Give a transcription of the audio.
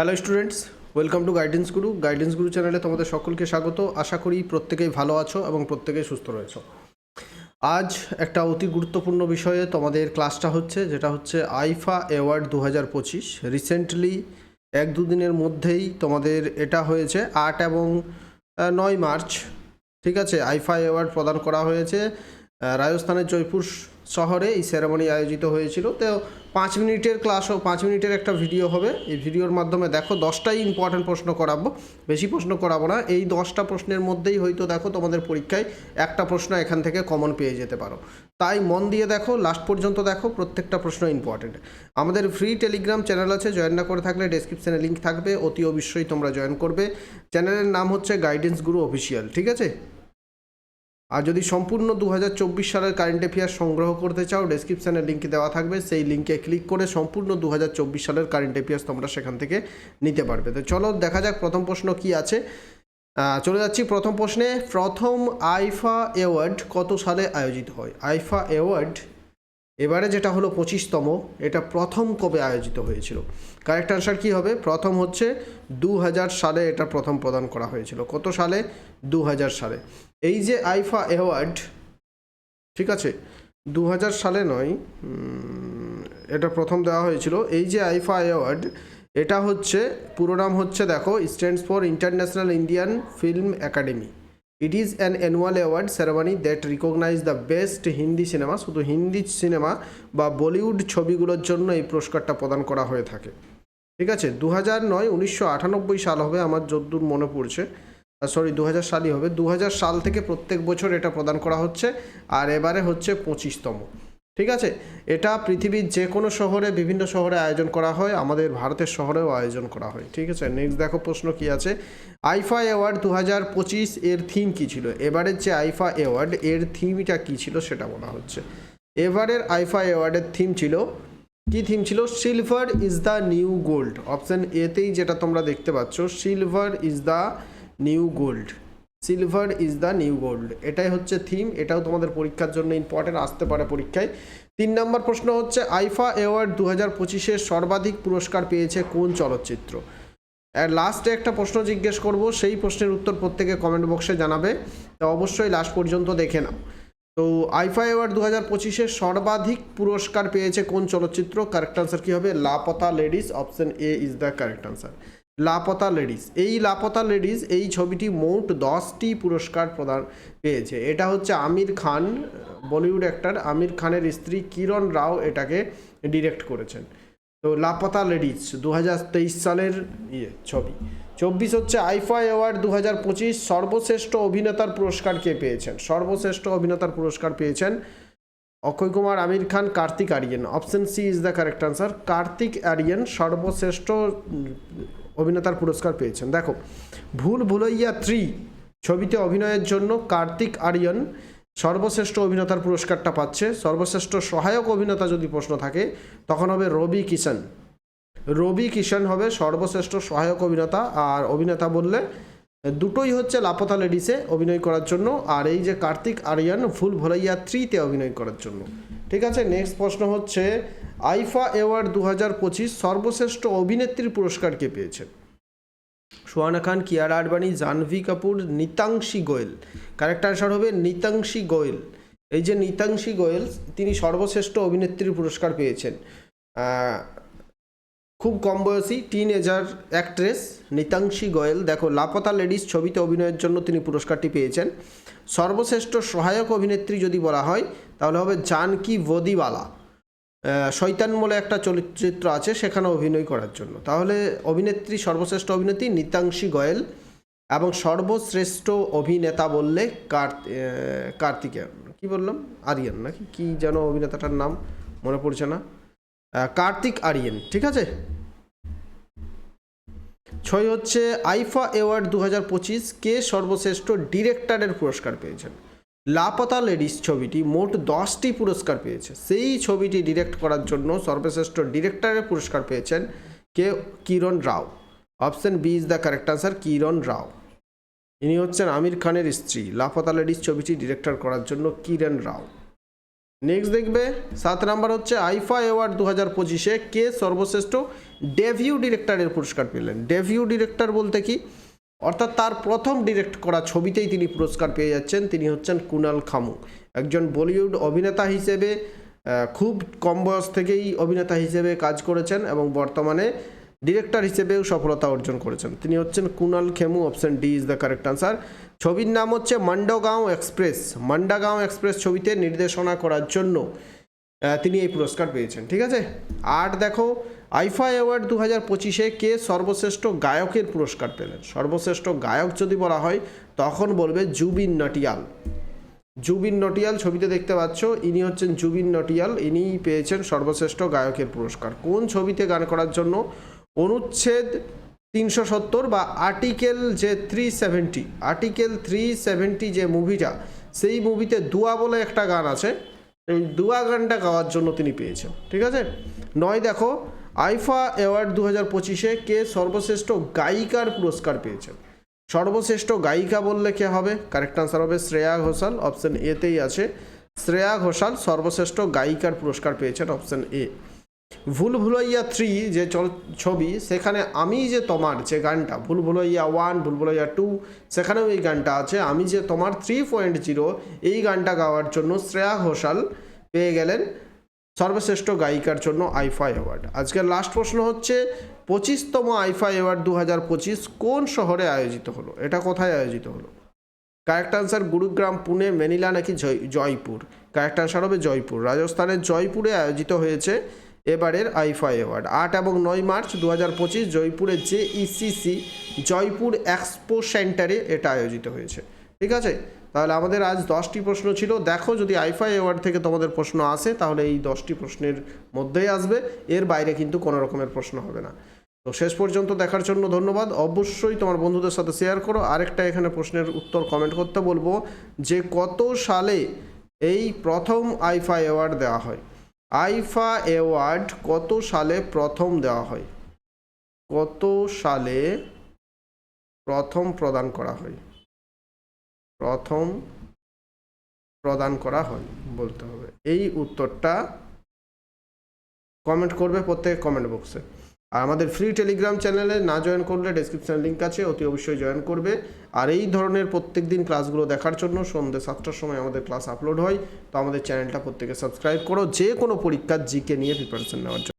Hello students welcome to guidance Guru guidance Guru চ্যানেলে তোমাদের সকলকে স্বাগত। আশা করি প্রত্যেকেই ভালো আছো এবং প্রত্যেকেই সুস্থ রয়েছো। আজ একটা অতি গুরুত্বপূর্ণ বিষয়ে তোমাদের ক্লাসটা হচ্ছে, যেটা হচ্ছে আইফা অ্যাওয়ার্ড দু হাজার পঁচিশ। রিসেন্টলি এক দুদিনের মধ্যেই তোমাদের এটা হয়েছে, আট এবং নয় মার্চ। ঠিক আছে, আইফা অ্যাওয়ার্ড প্রদান করা হয়েছে। রাজস্থানের জয়পুর শহরে এই সেরেমনি আয়োজিত হয়েছিল। তো পাঁচ মিনিটের ক্লাস পাঁচ মিনিটের একটা ভিডিও হবে। এই ভিডিওর মাধ্যমে দেখো দশটাই ইম্পর্ট্যান্ট প্রশ্ন করাবো। বেশি প্রশ্ন করাবো না। এই দশটা প্রশ্নের মধ্যেই হয়তো দেখো তোমাদের পরীক্ষায় একটা প্রশ্ন এখান থেকে কমন পেয়ে যেতে পারো। তাই মন দিয়ে দেখো লাস্ট পর্যন্ত দেখো, প্রত্যেকটা প্রশ্ন ইম্পর্ট্যান্ট আমাদের ফ্রি টেলিগ্রাম চ্যানেল আছে জয়েন না করে থাকলে ডেসক্রিপশনে লিঙ্ক থাকবে। অতি অবশ্যই তোমরা জয়েন করবে। চ্যানেলের নাম হচ্ছে গাইডেন্স গুরু অফিসিয়াল ঠিক আছে? আর যদি সম্পূর্ণ দু হাজার চব্বিশ সালের কারেন্ট অ্যাফেয়ার্স সংগ্রহ করতে চাও ডেসক্রিপশানে লিঙ্ক দেওয়া থাকবে। সেই লিঙ্কে ক্লিক করে সম্পূর্ণ দু হাজার চব্বিশ সালের কারেন্ট অ্যাফেয়ার্স তোমরা সেখান থেকে নিতে পারবে। তো চলো দেখা যাক প্রথম প্রশ্ন কি আছে। চলে যাচ্ছি প্রথম প্রশ্নে। প্রথম আইফা অ্যাওয়ার্ড কত সালে আয়োজিত হয়? আইফা অ্যাওয়ার্ড এবারে যেটা হলো পঁচিশতম, এটা প্রথম কবে আয়োজিত হয়েছিল? কারেক্ট আনসার কী হবে? প্রথম হচ্ছে দু হাজার সালে এটা প্রথম প্রদান করা হয়েছিল। কত সালে? দু হাজার সালে। এই যে আইফা অ্যাওয়ার্ড, ঠিক আছে দু হাজার সালে নয় এটা প্রথম দেওয়া হয়েছিল। এই যে আইফা অ্যাওয়ার্ড, এটা হচ্ছে, পুরো নাম হচ্ছে দেখো, stands for international Indian film academy. It is an annual award ceremony that recognize the best Hindi cinema শুধু হিন্দি সিনেমা বা বলিউড ছবিগুলোর জন্য এই পুরস্কারটা প্রদান করা হয়ে থাকে। ঠিক আছে দু হাজার নয়, উনিশশো আটানব্বই সাল হবে, আমার যদ্দূর মনে পড়ছে। সরি দু হাজার সালই হবে। দু হাজার সাল থেকে প্রত্যেক বছর এটা প্রদান করা হচ্ছে, আর এবারে হচ্ছে পঁচিশতম। ঠিক আছে? এটা পৃথিবীর যে কোনো শহরে, বিভিন্ন শহরে আয়োজন করা হয়, আমাদের ভারতের শহরেও আয়োজন করা হয়। ঠিক আছে? নেক্সট দেখো প্রশ্ন কি আছে। আইফা অ্যাওয়ার্ড দু হাজার পঁচিশ এর থিম কী ছিল? এবারের যে আইফা অ্যাওয়ার্ড, এর থিমটা কী ছিল সেটা বলা হচ্ছে। এবারের আইফা অ্যাওয়ার্ডের থিম ছিল, কি থিম ছিল? Silver is the new gold option এতেই যেটা তোমরা দেখতে পাচ্ছ silver is the new gold. Silver is the new gold. এটাই হচ্ছে থিম, এটাও তোমাদের পরীক্ষার জন্য ইম্পর্টেন্ট আসতে পারে পরীক্ষায়। তিন নম্বর প্রশ্ন হচ্ছে, আইফা অ্যাওয়ার্ড দু হাজার পঁচিশের সর্বাধিক পুরস্কার পেয়েছে কোন চলচ্চিত্র? আর লাস্টে একটা প্রশ্ন জিজ্ঞেস করব, সেই প্রশ্নের উত্তর প্রত্যেকে কমেন্ট বক্সে জানাবে। তো অবশ্যই লাস্ট পর্যন্ত দেখে নাও। তো আইফা অ্যাওয়ার্ড দু হাজার পঁচিশে সর্বাধিক পুরস্কার পেয়েছে কোন চলচ্চিত্র? কারেক্ট আনসার কী হবে? Laapataa ladies option A is the correct answer Laapataa ladies. এই লাপতা লেডিস এই ছবিটি মোট দশটি পুরস্কার প্রদান পেয়েছে। এটা হচ্ছে আমির খান, বলিউড অ্যাক্টর আমির খানের স্ত্রী কিরণ রাও এটাকে ডিরেক্ট করেছেন। তো লাপতা লেডিস দু হাজার তেইশ সালের ইয়ে ছবি। চব্বিশ হচ্ছে আইফা অ্যাওয়ার্ড দু হাজার পঁচিশ, সর্বশ্রেষ্ঠ অভিনেতার পুরস্কার কে পেয়েছেন? সর্বশ্রেষ্ঠ অভিনেতার পুরস্কার পেয়েছেন Akshay Kumar, Aamir Khan, Kartik Aaryan. Option C is the correct answer. Kartik Aaryan সর্বশ্রেষ্ঠ অভিনেতার পুরস্কার পেয়েছেন। দেখো, ভুল ভুলইয়া থ্রি ছবিতে অভিনয়ের জন্য কার্তিক আরিয়ান সর্বশ্রেষ্ঠ অভিনেতার পুরস্কারটা পাচ্ছে। সর্বশ্রেষ্ঠ সহায়ক অভিনেতা যদি প্রশ্ন থাকে, তখন হবে রবি কিষান রবি কিষান হবে সর্বশ্রেষ্ঠ সহায়ক অভিনেতা। আর অভিনেতা বললে, দুটোই হচ্ছে লাপতা লেডিসে অভিনয় করার জন্য। আর এই যে কার্তিক আরিয়ান ফুল ভলাইয়া থ্রিতে অভিনয় করার জন্য। ঠিক আছে নেক্সট প্রশ্ন হচ্ছে আইফা অ্যাওয়ার্ড দু হাজার পঁচিশ সর্বশ্রেষ্ঠ অভিনেত্রীর পুরস্কার কে পেয়েছেন সোহানা খান, কিয়ারা আডবাণী জাহ্নবী কাপুর, নিতাংশী গোয়েল। কারেক্ট আনসার হবে নিতাংশী গোয়েল। এই যে নিতাংশী গোয়েল, তিনি সর্বশ্রেষ্ঠ অভিনেত্রীর পুরস্কার পেয়েছেন। খুব কম বয়সী teenager actress Nitanshi Goel. দেখো, লাপতা লেডিস ছবিতে অভিনয়ের জন্য তিনি পুরস্কারটি পেয়েছেন। সর্বশ্রেষ্ঠ সহায়ক অভিনেত্রী যদি বলা হয়, তাহলে হবে জানকি ভদিওয়ালা। শয়তান বলে একটা চলচ্চিত্র আছে, সেখানে অভিনয় করার জন্য। তাহলে অভিনেত্রী, সর্বশ্রেষ্ঠ অভিনেত্রী নিতাংশী গোয়েল এবং সর্বশ্রেষ্ঠ অভিনেতা বললে কার কার্তিকেয়ন কি বললাম? আরিয়ান নাকি? কি যেন অভিনেতাটার নাম? মনে পড়ছে না। কার্তিক আরিয়ান, ঠিক আছে? ছয় হচ্ছে আইফা অ্যাওয়ার্ড দু হাজার পঁচিশ, কে সর্বশ্রেষ্ঠ ডিরেক্টরের পুরস্কার পেয়েছেন? লাপতা লেডিস ছবিটি মোট দশটি পুরস্কার পেয়েছে। সেই ছবিটি ডিরেক্ট করার জন্য সর্বশ্রেষ্ঠ ডিরেক্টরের পুরস্কার পেয়েছেন কে? Kiran Rao. Option B is the correct answer, Kiran Rao. ইনি হচ্ছেন আমির খানের স্ত্রী। লাপতা লেডিস ছবিটি ডিরেক্টর করার জন্য কিরণ রাও। নেক্সট দেখবে, সাত নাম্বার হচ্ছে আইফা অ্যাওয়ার্ড দু হাজার পঁচিশে কে সর্বশ্রেষ্ঠ ডেভিউ ডিরেক্টরের পুরস্কার পেলেন? ডেভিউ ডিরেক্টর বলতে কি? অর্থাৎ তার প্রথম ডিরেক্ট করা ছবিতেই তিনি পুরস্কার পেয়ে যাচ্ছেন। তিনি হচ্ছেন কুনাল খামু, একজন বলিউড অভিনেতা হিসেবে খুব কম বয়স থেকেই অভিনেতা হিসেবে কাজ করেছেন এবং বর্তমানে ডিরেক্টর হিসেবেও সফলতা অর্জন করেছেন। তিনি হচ্ছেন Kunal Kemmu, option D is the correct answer. ছবির নাম হচ্ছে মান্ডগাঁও এক্সপ্রেস। মান্ডাগাঁও এক্সপ্রেস ছবিতে নির্দেশনা করার জন্য তিনি এই পুরস্কার পেয়েছেন। ঠিক আছে? আট দেখো আইফা অ্যাওয়ার্ড দু হাজার পঁচিশে কে সর্বশ্রেষ্ঠ গায়কের পুরস্কার পেলেন? সর্বশ্রেষ্ঠ গায়ক যদি বলা হয়, তখন বলবে জুবিন নটিয়াল। জুবিন নটিয়াল ছবিতে দেখতে পাচ্ছ, ইনি হচ্ছেন জুবিন নটিয়াল। ইনি পেয়েছেন সর্বশ্রেষ্ঠ গায়কের পুরস্কার। কোন ছবিতে গান করার জন্য অনুচ্ছেদ তিনশো সত্তর বা আর্টিকেল যে three seventy, article three seventy যে মুভিটা, সেই মুভিতে দুয়া বলে একটা গান আছে। দুয়া গানটা গাওয়ার জন্য তিনি পেয়েছেন। ঠিক আছে? নয় দেখো আইফা অ্যাওয়ার্ড দু হাজার পঁচিশে কে সর্বশ্রেষ্ঠ গায়িকার পুরস্কার পেয়েছেন? সর্বশ্রেষ্ঠ গায়িকা বললে কে হবে? কারেক্ট আনসার হবে শ্রেয়া ঘোষাল অপশন এতেই আছে। শ্রেয়া ঘোষাল সর্বশ্রেষ্ঠ গায়িকার পুরস্কার পেয়েছেন অপশন এ ভুল ভুলাইয়া থ্রি যে ছবি, সেখানে আমি যে তোমার যে গানটা, ভুল ভুলাইয়া ওয়ান ভুল ভুলাইয়া টু সেখানেও এই গানটা আছে। আমি যে তোমার থ্রি পয়েন্ট জিরো এই গানটা গাওয়ার জন্য শ্রেয়া ঘোষাল পেয়ে গেলেন। সর্বশ্রেষ্ঠ গায়িকার জন্য আইফা অ্যাওয়ার্ড। আজকের লাস্ট প্রশ্ন হচ্ছে, পঁচিশতম আইফা অ্যাওয়ার্ড দু হাজার পঁচিশ কোন শহরে আয়োজিত হলো? এটা কোথায় আয়োজিত হলো? Correct answer Gurugram, Pune Manila নাকি জয়, জয়পুর? কারেক্ট আনসার হবে জয়পুর। রাজস্থানের জয়পুরে আয়োজিত হয়েছে এবারের আইফা অ্যাওয়ার্ড। আট এবং নয় মার্চ দু হাজার পঁচিশ জয়পুরে জেইসিসি জয়পুর এক্সপো সেন্টারে এটা আয়োজিত হয়েছে। ঠিক আছে? তাহলে আমাদের আজ দশটি প্রশ্ন ছিল। দেখো যদি আইফাই অ্যাওয়ার্ড থেকে তোমাদের প্রশ্ন আসে, তাহলে এই দশটি প্রশ্নের মধ্যেই আসবে। এর বাইরে কিন্তু কোনো রকমের প্রশ্ন হবে না। তো শেষ পর্যন্ত দেখার জন্য ধন্যবাদ। অবশ্যই তোমার বন্ধুদের সাথে শেয়ার করো। আরেকটা এখানে প্রশ্নের উত্তর কমেন্ট করতে বলব যে কত সালে এই প্রথম আইফা অ্যাওয়ার্ড দেওয়া হয়? আইফা অ্যাওয়ার্ড কত সালে প্রথম দেওয়া হয়? কত সালে প্রথম প্রদান করা হয়? প্রথম প্রদান করা হয় বলতে হবে। এই উত্তরটা কমেন্ট করবে প্রত্যেক কমেন্ট বক্সে আর আমাদের ফ্রি টেলিগ্রাম চ্যানেলে না জয়েন করলে ডেসক্রিপশানে লিঙ্ক আছে, অতি অবশ্যই জয়েন করবে। আর এই ধরনের প্রত্যেক দিন ক্লাসগুলো দেখার জন্য সন্ধ্যে সাতটার সময় আমাদের ক্লাস আপলোড হয়। তো আমাদের চ্যানেলটা প্রত্যেকে সাবস্ক্রাইব করো। যে কোনো পরীক্ষার জিকে নিয়ে প্রিপারেশন নেওয়ার জন্য।